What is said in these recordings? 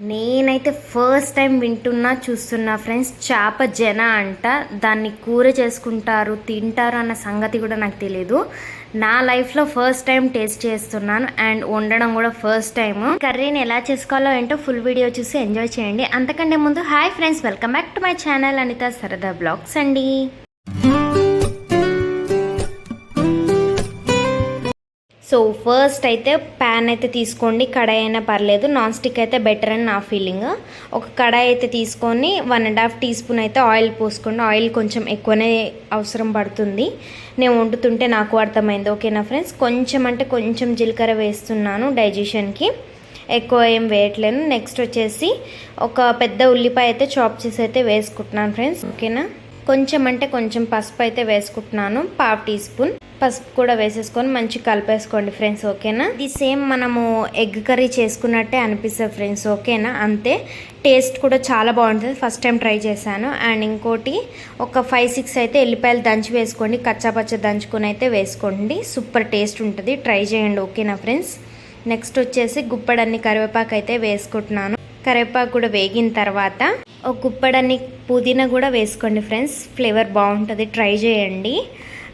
నేనైతే first time వింటున్నా చూస్తున్నా ఫ్రెండ్స్ చేప జన అంట. దాన్ని కూర చేసుకుంటారు తింటారు అన్న సంగతి కూడా నాకు తెలియదు నా లైఫ్లో ఫస్ట్ టైం టేస్ట్ చేస్తున్నాను అండ్ వండడం కూడా ఫస్ట్ టైం కర్రీని ఎలా చేసుకోవాలో ఏంటో ఫుల్ వీడియో చూసి ఎంజాయ్ చేయండి. అంతకంటే ముందు hi friends welcome back to my channel Anitha Sarada vlogs అండి. సో ఫస్ట్ అయితే ప్యాన్ అయితే తీసుకోండి కడాయి అయినా పర్లేదు. నాన్ స్టిక్ అయితే బెటర్ అని నా ఫీలింగ్ ఒక కడాయి అయితే తీసుకొని one and half teaspoon అయితే ఆయిల్ పోసుకోండి. ఆయిల్ కొంచెం ఎక్కువనే అవసరం పడుతుంది. నేను వండుతుంటే నాకు అర్థమైంది. ఓకేనా ఫ్రెండ్స్ కొంచెం అంటే కొంచెం జీలకర్ర వేస్తున్నాను డైజెషన్కి ఎక్కువ ఏం వేయట్లేను నెక్స్ట్ వచ్చేసి ఒక పెద్ద ఉల్లిపాయ అయితే చాప్ చేసి అయితే వేసుకుంటున్నాను ఫ్రెండ్స్ ఓకేనా? కొంచెం అంటే కొంచెం పసుపు అయితే వేసుకుంటున్నాను. పావు టీ స్పూన్ పసుపు కూడా వేసేసుకొని మంచి కలిపేసుకోండి ఫ్రెండ్స్ ఓకేనా? ఇది సేమ్ మనము ఎగ్ కర్రీ చేసుకున్నట్టే అనిపిస్తుంది ఫ్రెండ్స్ ఓకేనా? అంతే. టేస్ట్ కూడా చాలా బాగుంటుంది. ఫస్ట్ టైం ట్రై చేశాను. అండ్ ఇంకోటి ఒక ఫైవ్ సిక్స్ అయితే ఎల్లిపాయలు దంచి వేసుకోండి. కచ్చాపచ్చ దంచుకొని అయితే వేసుకోండి. సూపర్ టేస్ట్ ఉంటుంది. ట్రై చేయండి ఓకేనా ఫ్రెండ్స్? నెక్స్ట్ వచ్చేసి గుప్పడన్ని కరివేపాకు అయితే వేసుకుంటున్నాను. కరివేపాకు కూడా వేగిన తర్వాత ఒక గుప్పడన్ని పుదీనా కూడా వేసుకోండి ఫ్రెండ్స్. ఫ్లేవర్ బాగుంటుంది. ట్రై చేయండి.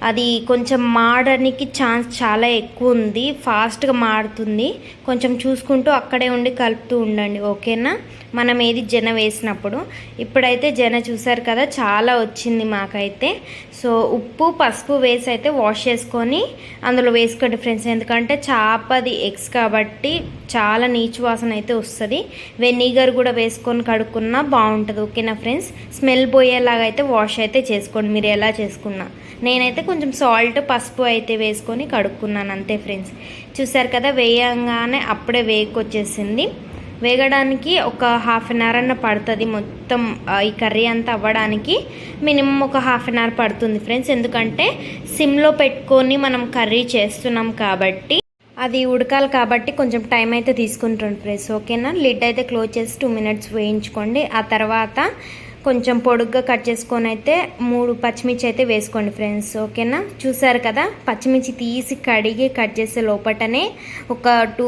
అది కొంచెం మాడడానికి ఛాన్స్ చాలా ఎక్కువ ఉంది. ఫాస్ట్గా మాడుతుంది కొంచెం చూసుకుంటూ అక్కడే ఉండి కలుపుతూ ఉండండి. ఓకేనా? మనం ఏది జన వేసినప్పుడు. ఇప్పుడైతే జన చూసారు కదా చాలా వచ్చింది మాకైతే. సో ఉప్పు పసుపు వేసి అయితే వాష్ చేసుకొని అందులో వేసుకోండి ఫ్రెండ్స్ ఎందుకంటే చేపది ఎగ్స్ కాబట్టి చాలా నీచు వాసన అయితే వస్తుంది. వెనిగర్ కూడా వేసుకొని కడుక్కున్నా బాగుంటుంది. ఓకేనా ఫ్రెండ్స్ స్మెల్ పోయేలాగా అయితే వాష్ అయితే చేసుకోండి. మీరు ఎలా చేసుకున్నా. నేనైతే కొంచెం సాల్ట్ పసుపు అయితే వేసుకొని కడుక్కున్నాను అంతే ఫ్రెండ్స్. చూసారు కదా వేయంగానే అప్పుడే వేయకొచ్చేసింది వేగడానికి ఒక హాఫ్ అన్ అవర్ అన్న పడుతుంది మొత్తం ఈ కర్రీ అంతా అవ్వడానికి. మినిమం ఒక హాఫ్ అన్ అవర్ పడుతుంది ఫ్రెండ్స్. ఎందుకంటే సిమ్లో పెట్టుకొని మనం కర్రీ చేస్తున్నాం కాబట్టి అది ఉడకాలి కాబట్టి కొంచెం టైం అయితే తీసుకుంటుంది ఫ్రెండ్స్. ఓకేనా? లిడ్ అయితే క్లోజ్ చేసి టూ మినిట్స్ వేయించుకోండి. ఆ తర్వాత కొంచెం పొడుగ్గా కట్ చేసుకొని అయితే మూడు పచ్చిమిర్చి అయితే వేసుకోండి ఫ్రెండ్స్ ఓకేనా? చూసారు కదా? పచ్చిమిర్చి తీసి కడిగి కట్ చేసే లోపటనే ఒక టూ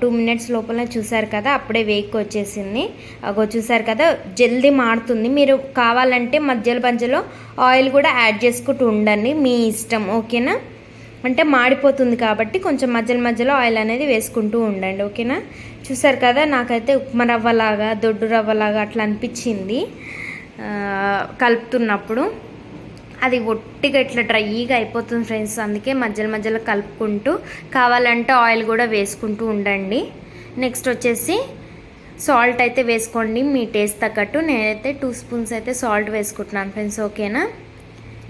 టూ మినిట్స్ లోపల చూసారు కదా? అప్పుడే వేక్ వచ్చేసింది. అగో చూసారు కదా? జల్దీ మారుతుంది. మీరు కావాలంటే మధ్యలో మధ్యలో ఆయిల్ కూడా యాడ్ చేసుకుంటూ ఉండండి. మీ ఇష్టం ఓకేనా? అంటే మాడిపోతుంది కాబట్టి కొంచెం మధ్యలో మధ్యలో ఆయిల్ అనేది వేసుకుంటూ ఉండండి ఓకేనా? చూసారు కదా నాకైతే ఉప్మా రవ్వలాగా దొడ్డు రవ్వలాగా అట్లా అనిపించింది. కలుపుతున్నప్పుడు. అది ఒట్టిగా ఇట్లా డ్రైగా అయిపోతుంది ఫ్రెండ్స్ అందుకే మధ్యలో మధ్యలో కలుపుకుంటూ కావాలంటే ఆయిల్ కూడా వేసుకుంటూ ఉండండి. నెక్స్ట్ వచ్చేసి సాల్ట్ అయితే వేసుకోండి మీ టేస్ట్ తగ్గట్టు. నేనైతే టూ స్పూన్స్ అయితే సాల్ట్ వేసుకుంటున్నాను ఫ్రెండ్స్ ఓకేనా?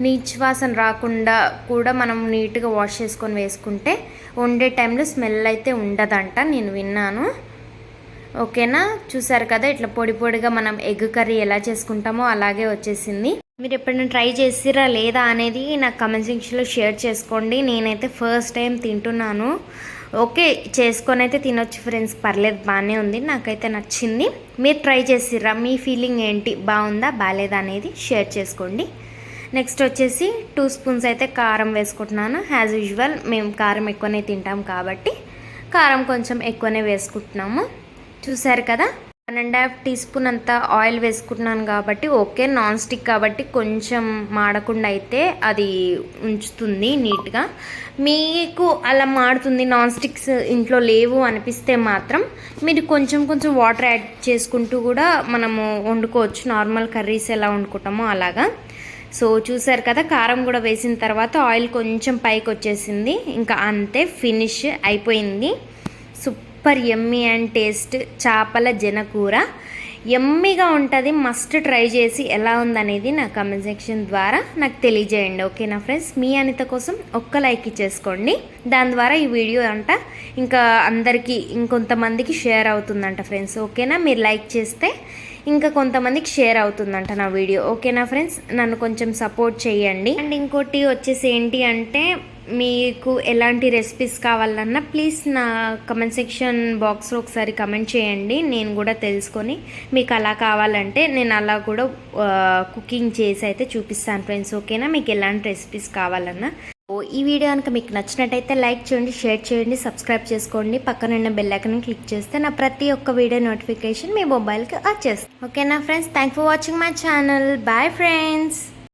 నీచ్ వాసన రాకుండా కూడా మనం నీట్గా వాష్ చేసుకొని వేసుకుంటే వండే టైంలో స్మెల్ అయితే ఉండదంట నేను విన్నాను. ఓకేనా? చూసారు కదా ఇట్లా పొడి పొడిగా మనం ఎగ్ కర్రీ ఎలా చేసుకుంటామో అలాగే వచ్చేసింది. మీరు ఎప్పుడైనా ట్రై చేసిరా లేదా అనేది నాకు కమెంట్ సెక్షన్లో షేర్ చేసుకోండి. నేనైతే ఫస్ట్ టైం తింటున్నాను. ఓకే చేసుకొని అయితే తినొచ్చు ఫ్రెండ్స్. పర్లేదు బాగానే ఉంది. నాకైతే నచ్చింది. మీరు ట్రై చేసిరా? మీ ఫీలింగ్ ఏంటి? బాగుందా బాగాలేదా అనేది షేర్ చేసుకోండి. నెక్స్ట్ వచ్చేసి టూ స్పూన్స్ అయితే కారం వేసుకుంటున్నాను. యాజ్ యూజువల్ మేము కారం ఎక్కువనే తింటాం కాబట్టి కారం కొంచెం ఎక్కువనే వేసుకుంటున్నాము. చూసారు కదా? One and half teaspoon అంత ఆయిల్ వేసుకుంటున్నాను కాబట్టి ఓకే. నాన్ స్టిక్ కాబట్టి కొంచెం మాడకుండా అయితే అది ఉంచుతుంది నీట్గా. మీకు అలా మాడుతుంది నాన్ స్టిక్స్ ఇంట్లో లేవు అనిపిస్తే మాత్రం మీరు కొంచెం కొంచెం వాటర్ యాడ్ చేసుకుంటూ కూడా మనము వండుకోవచ్చు. నార్మల్ కర్రీస్ ఎలా వండుకుంటామో అలాగా. సో చూసారు కదా కారం కూడా వేసిన తర్వాత ఆయిల్ కొంచెం పైకి వచ్చేసింది. ఇంకా అంతే ఫినిష్ అయిపోయింది. సూపర్ ఎమ్మీ అండ్ టేస్ట్ చేపల జనకూర. ఎమ్మీగా ఉంటుంది మస్ట్ ట్రై చేసి ఎలా ఉందనేది నా కమెంట్ సెక్షన్ ద్వారా నాకు తెలియజేయండి ఓకేనా ఫ్రెండ్స్ మీ అనిత కోసం ఒక్క లైక్ ఇచ్చేసుకోండి. దాని ద్వారా ఈ వీడియో అంట ఇంకా అందరికీ ఇంకొంతమందికి షేర్ అవుతుందంట ఫ్రెండ్స్ ఓకేనా? మీరు లైక్ చేస్తే ఇంకా కొంతమందికి షేర్ అవుతుందంట నా వీడియో ఓకేనా ఫ్రెండ్స్ నన్ను కొంచెం సపోర్ట్ చేయండి. అండ్ ఇంకోటి వచ్చేసి ఏంటి అంటే మీకు ఎలాంటి రెసిపీస్ కావాలన్నా ప్లీజ్ నా కమెంట్ సెక్షన్ బాక్స్లో ఒకసారి కమెంట్ చేయండి. నేను కూడా తెలుసుకొని మీకు అలా కావాలంటే నేను అలా కూడా కుకింగ్ చేసి అయితే చూపిస్తాను ఫ్రెండ్స్ ఓకేనా మీకు ఎలాంటి రెసిపీస్ కావాలన్నా. ఈ వీడియో కనుక మీకు నచ్చినట్టయితే లైక్ చేయండి షేర్ చేయండి సబ్స్క్రైబ్ చేసుకోండి. పక్కన ఉన్న బెల్ క్లిక్ చేస్తే నా ప్రతి ఒక్క వీడియో నోటిఫికేషన్ మీ మొబైల్కి వచ్చేస్తుంది. ఓకేనా friends? Thank for watching my channel. Bye friends.